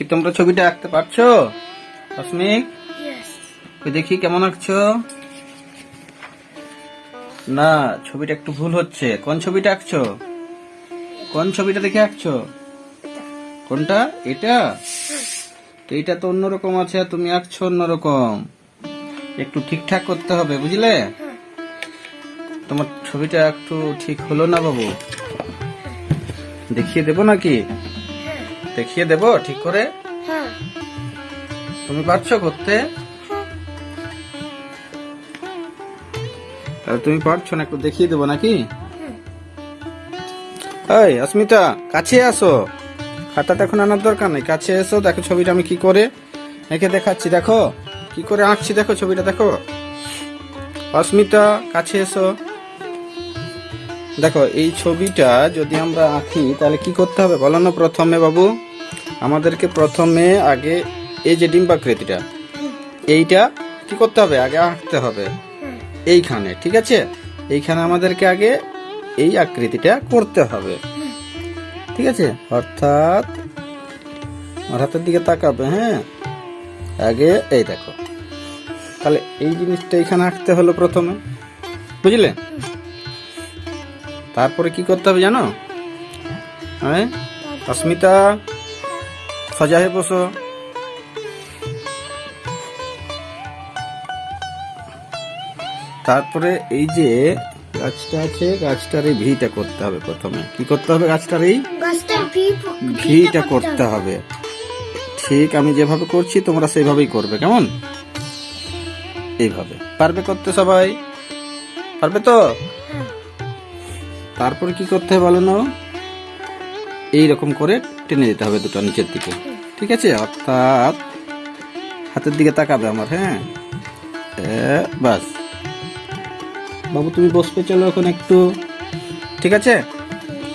কি তোমরা ছবিটা আঁকতে পারছ? অস্মিক. দেখি কেমন আঁকছো? না ছবিটা একটু ভুল হচ্ছে। কোন ছবিটা আঁকছো? কোন ছবিটা দেখে আঁকছো? কোনটা? এটা? তো এটা তো অন্যরকম আছে তুমি আঁকছো অন্যরকম। একটু ঠিকঠাক করতে হবে বুঝলে? তোমার ছবিটা একটু ঠিক হলো না বাবু? দেখিয়ে দেবো নাকি? দেখিয়ে দেবো ঠিক করে? হ্যাঁ। তুমি পারছ করতে? তাহলে তুমি পারছ না একটু দেখিয়ে দেবো নাকি? এই অস্মিতা কাছে আসো। খাতাটা এখন আনার দরকার নেই কাছে এসো দেখো ছবিটা আমি কি করে এঁকে দেখাচ্ছি দেখো। কি করে আঁকছি দেখো ছবিটা দেখো। অস্মিতা কাছে এসো। দেখো, এই ছবিটা যদি আমরা আঁকি, তাহলে কি করতে হবে? বলো না প্রথমে বাবু। আমাদেরকে প্রথমে আগে, এই যে ডিম্বাকৃতিটা এইটা কি করতে হবে? আগে আঁকতে হবে। এইখানে, ঠিক আছে? এইখানে আমাদেরকে আগে এই আকৃতিটা করতে হবে। ঠিক আছে? অর্থাৎ, আমার হাতের দিকে তাকাবে হ্যাঁ? আগে এই দেখো। তাহলে এই জিনিসটা এখানে আঁকতে হলো প্রথমে। বুঝলে? তারপরে কি করতে হবে জানো? হ্যাঁ? অস্মিতা সজা হয়ে বসো। তারপরে এই যে গাছটা আছে গাছটার এই ভিটা করতে হবে প্রথমে। কি করতে হবে গাছটার এই? ভিটা করতে হবে। ঠিক আমি যেভাবে করছি তোমরা সেইভাবেই করবে কেমন? এইভাবে। পারবে করতে সবাই? পারবে তো? তারপরে কি করতে হবে বলো না? এইরকম করে টেনে দিতে হবে দুটো নিচের দিকে। ঠিক আছে? অর্থাৎ হাতের দিকে তাকাবে আমার হ্যাঁ? বাস। বাবু, তুমি বসবে, চলো এখন একটু। ঠিক আছে?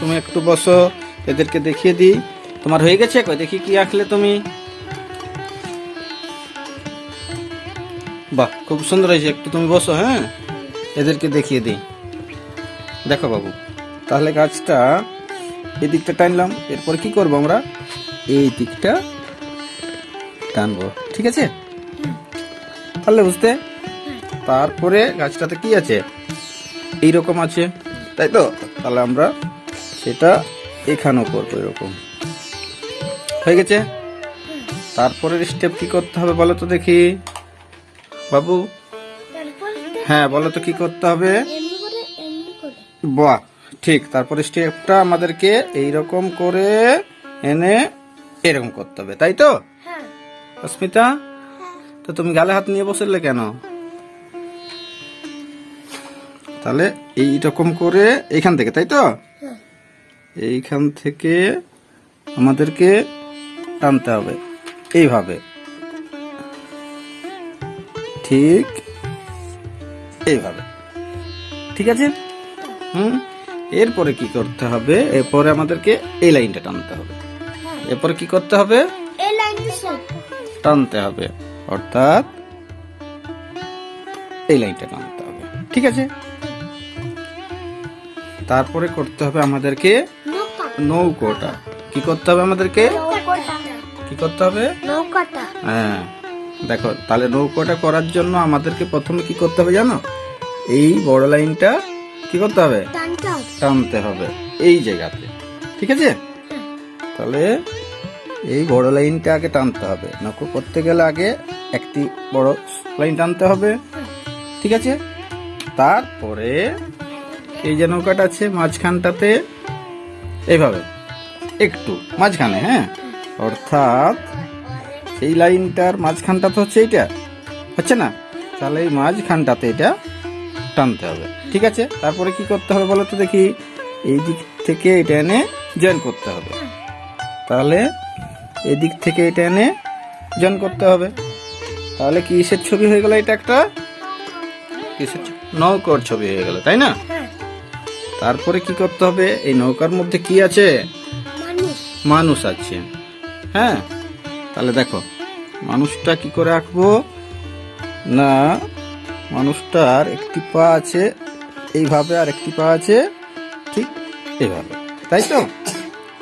তুমি একটু বসো, এদেরকে দেখিয়ে দিই। তোমার হয়ে গেছে? দেখি কি আঁকলে তুমি। বাহ, খুব সুন্দর হয়েছে। একটু তুমি বসো হ্যাঁ? এদেরকে দেখিয়ে দিই। দেখো বাবু। তাহলে গাছটা এই দিকটা টানলাম। এরপর কি করব আমরা? এই দিকটা টানবো। ঠিক আছে? পারলে বুঝতে? তারপরে গাছটাতে কি আছে? এইরকম আছে। তাই তো? তাহলে আমরা সেটা এখানেও করব এরকম। হয়ে গেছে? তারপরের স্টেপ কি করতে হবে বলো তো দেখি। বাবু? হ্যাঁ বলো তো কি করতে হবে? বাহ! ঠিক তারপরে স্টেপটা আমাদেরকে এইরকম করে এনে এরকম করতে হবে তাই তো? হ্যাঁ। অস্মিতা? তো তুমি গালে হাত নিয়ে বসলে কেন? তাহলে এইরকম করে এইখান থেকে তাই তো? এইখান থেকে আমাদেরকে টানতে হবে এইভাবে। ঠিক এইভাবে। ঠিক আছে? হুম? এরপরে কি করতে হবে? এরপরে আমাদেরকে এই লাইনটা টানতে হবে। এরপরে কি করতে হবে? টানতে হবে। অর্থাৎ এই লাইনটা টানতে হবে। ঠিক আছে? তারপরে করতে হবে আমাদেরকে নৌকা। নৌকোটা। কি করতে হবে আমাদেরকে? কি করতে হবে? হ্যাঁ। দেখো তাহলে নৌকোটা করার জন্য আমাদেরকে প্রথমে কি করতে হবে জানো? এই বড় লাইনটা কি করতে হবে? টানতে হবে এই জায়গাতে, ঠিক আছে? তাহলে এই বড় লাইনটা আগে টানতে হবে নৌকো করতে গেলে আগে একটি বড় লাইন টানতে হবে, ঠিক আছে? তারপরে এই যে নৌকাটা আছে মাঝখানটাতে, এইভাবে, একটু মাঝখানে হ্যাঁ? অর্থাৎ এই লাইনটার মাঝখানটা তো হচ্ছে এইটা, হচ্ছে না? তাহলে এই মাঝখানটাতে এটা টানতে হবে। ঠিক আছে? তারপরে কি করতে হবে বলো তো দেখি? এই দিক থেকে এটা এনে জয়েন করতে হবে। তাহলে এদিক থেকে এটা এনে জয়েন করতে হবে। তাহলে কিসের ছবি হয়ে গেল এটা একটা? কিসের নৌকার ছবি হয়ে গেল তাই না? হ্যাঁ। তারপরে কি করতে হবে? এই নৌকার মধ্যে কি আছে? মানুষ। মানুষ আছে। হ্যাঁ? তাহলে দেখো মানুষটা কি করে আঁকবো? না মানুষটার একটি পা আছে এইভাবে আর একটি পা আছে ঠিক এইভাবে। তাই তো?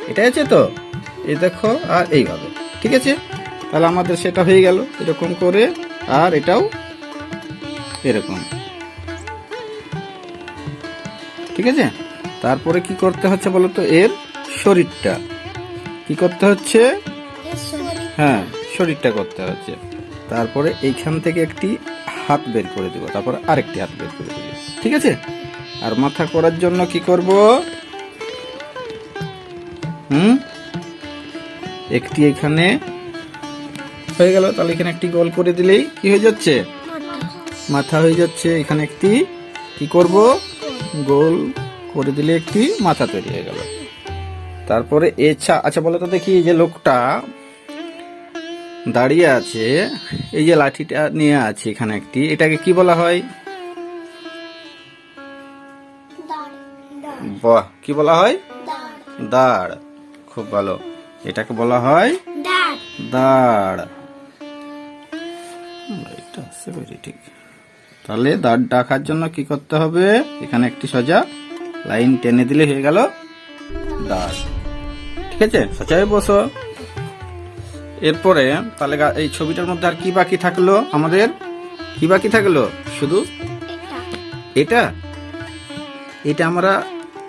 এটা আছে তো? এই দেখো আর এইভাবে। ঠিক আছে? তাহলে আমাদের সেটা হয়ে গেল এরকম করে আর এটাও এরকম। ঠিক আছে? তারপরে কি করতে হচ্ছে বলতো? এর শরীরটা। কি করতে হচ্ছে? হ্যাঁ শরীরটা করতে হচ্ছে। তারপরে এইখান থেকে একটি হাত বের করে দেবো, তারপরে আরেকটি হাত বের করে দেবো। ঠিক আছে? আর মাথা করার জন্য কি করব? হুম? একটি এখানে। হয়ে গেল, তাহলে এখানে একটি গোল করে দিলেই কি হয়ে যাচ্ছে? মাথা হয়ে যাচ্ছে, এখানে একটি। কি করব? গোল করে দিলে একটি মাথা তৈরি হয়ে গেল। তারপরে এছা আচ্ছা বলো তো দেখি যে লোকটা দাঁড়িয়ে আছে। এই যে লাঠিটা নিয়ে আছে এখানে একটি। এটাকে কি বলা হয়? বাহ কি বলা হয়? দাঁড়। খুব ভালো। এটাকে বলা হয়? দাঁড়। ঠিক। তাহলে দাঁড় ডাকার জন্য কি করতে হবে? এখানে একটি সোজা লাইন টেনে দিলে হয়ে গেল দাঁড়। ঠিক আছে? সোজাই বসো। এরপরে তাহলে এই ছবিটার মধ্যে আর কি বাকি থাকল? আমাদের? কি বাকি থাকল? শুধু? এটা। এটা আমরা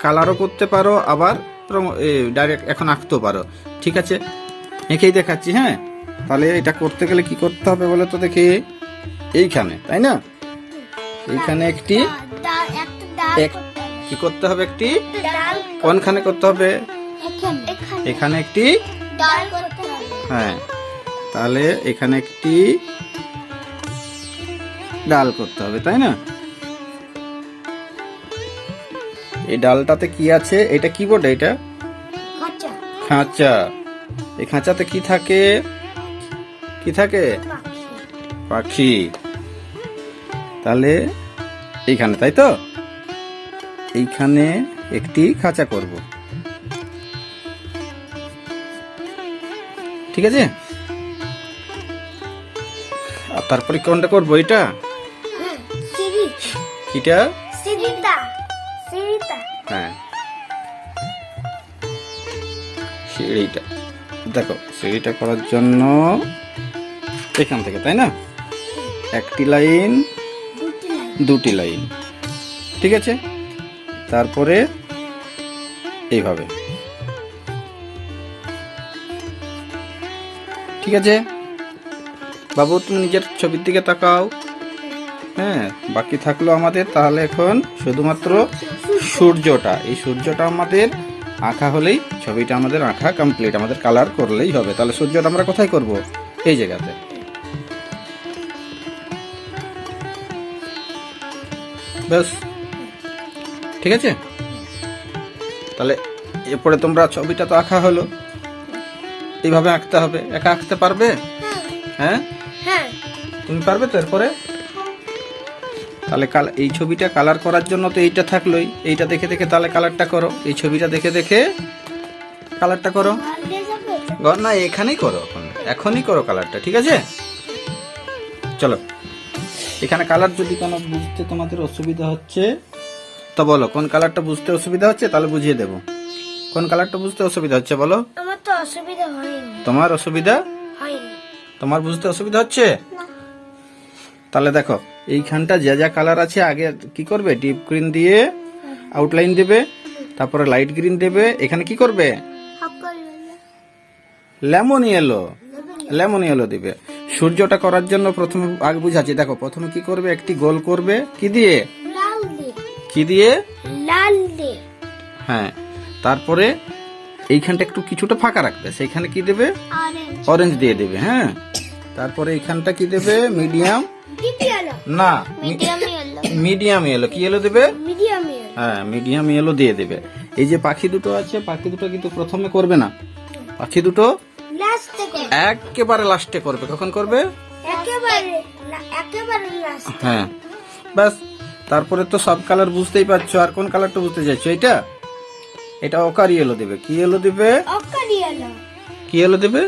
কালারও করতে পারো আবার ডাইরেক্ট এখন আঁকতেও পারো। ঠিক আছে? এঁকেই দেখাচ্ছি হ্যাঁ? তাহলে এটা করতে গেলে কি করতে হবে বলে তো দেখি? এইখানে তাই না? এইখানে একটি কি করতে হবে একটি? কোনখানে করতে হবে? এখানে। একটি হ্যাঁ। তাহলে এখানে একটি ডাল করতে হবে তাই না? এই ডালটাতে কি আছে? এটা কি বোর্ড এটা খাঁচা। এই খাঁচাতে কি থাকে? কি থাকে? পাখি। তাহলে এইখানে তাই তো? এইখানে একটি খাঁচা করব। ঠিক আছে? আর তারপরে কোনটা করব এটা? সিঁড়িটা হ্যাঁ। সিঁড়িটা। দেখো সিঁড়িটা করার জন্য এখান থেকে তাই না? একটি লাইন। দুটি লাইন। ঠিক আছে? তারপরে এইভাবে। ঠিক আছে? বাবু, তুমি নিজের ছবির দিকে তাকাও। হ্যাঁ বাকি থাকল আমাদের তাহলে এখন শুধুমাত্র সূর্যটা। এই সূর্যটা আমাদের আঁকা হলেই, ছবিটা আমাদের আঁকা কমপ্লিট আমাদের কালার করলেই হবে। তাহলে সূর্যটা আমরা কোথায় করব? এই জায়গাতে। ব্যাস। ঠিক আছে? তাহলে এরপরে তোমরা ছবিটা তো আঁকা হলো। এইভাবে আঁকতে হবে। একা আঁকতে পারবে? হ্যাঁ? হ্যাঁ। তুমি পারবে তো এরপরে? তাহলে কাল এই ছবিটা কালার করার জন্য তো এইটা থাকলোই। এইটা দেখে দেখে তাহলে কালারটা করো। এই ছবিটা দেখে দেখে কালারটা করো। ঘর না এখানেই করো এখন। এখনই করো কালারটা ঠিক আছে? চলো। এখানে কালার যদি কোনো বুঝতে তোমাদের অসুবিধা হচ্ছে তো বলো কোন কালারটা বুঝতে অসুবিধা হচ্ছে তাহলে বুঝিয়ে দেবো। কোন কালারটা বুঝতে অসুবিধা হচ্ছে বলো? তো অসুবিধা হয়নি। তোমার অসুবিধা? হয়নি। তোমার বুঝতে অসুবিধা হচ্ছে? তাহলে দেখো এইখানটা যা যা কালার আছে আগে কি করবে? ডিপ গ্রিন দিয়ে আউটলাইন দেবে তারপরে লাইট গ্রিন দেবে। এখানে কি করবে? লেমন ইয়েলো লেমন ইয়েলো দিবে। সূর্যটা করার জন্য প্রথমে আগে বুঝাচ্ছি। দেখো প্রথমে কি করবে? একটি গোল করবে। কি দিয়ে। কি দিয়ে? লাল দিয়ে। হ্যাঁ। তারপরে এইখানটা একটু কিছুটা ফাঁকা রাখবে। সেইখানে কি দেবে? অরেঞ্জ দিয়ে দেবে হ্যাঁ। তারপরে এইখানটা কি দেবে? মিডিয়াম না মিডিয়াম ইয়েলো ইয়েলো কি এলো দেবে? হ্যাঁ মিডিয়াম ইয়েলো দিয়ে দেবে। এই যে পাখি দুটো আছে পাখি দুটো কিন্তু প্রথমে করবে না। পাখি দুটো একেবারে লাস্টে করবে। কখন করবে? হ্যাঁ। ব্যাস তারপরে তো সব কালার বুঝতেই পারছ। আর কোন কালারটা বুঝতে চাইছো? এটা এটা অকার ইয়েলো দেবে। কি এলো দেবে? কি এলো দেবে?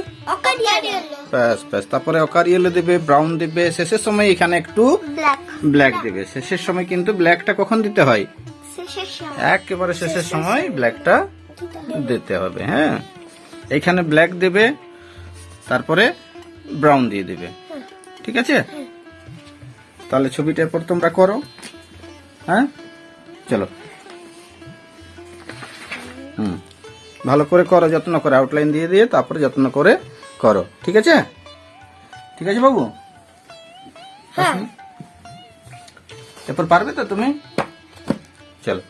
ব্যাস ব্যাস। তারপরে অকার ইয়েলো দেবে ব্রাউন দেবে। শেষের সময় এখানে একটু ব্ল্যাক ব্ল্যাক দেবে। শেষের সময় কিন্তু ব্ল্যাকটা কখন দিতে হয়? একেবারে শেষের সময় ব্ল্যাকটা দিতে হবে হ্যাঁ? এখানে ব্ল্যাক দেবে তারপরে ব্রাউন দিয়ে দেবে। ঠিক আছে? তাহলে ছবিটা এরপর তোমরা করো হ্যাঁ? চলো। হুম। ভালো করে করো যত্ন করে আউটলাইন দিয়ে দিয়ে তারপরে যত্ন করে করো। ঠিক আছে? ঠিক আছে বাবু? হ্যাঁ। এরপর পারবে তো তুমি? চলো।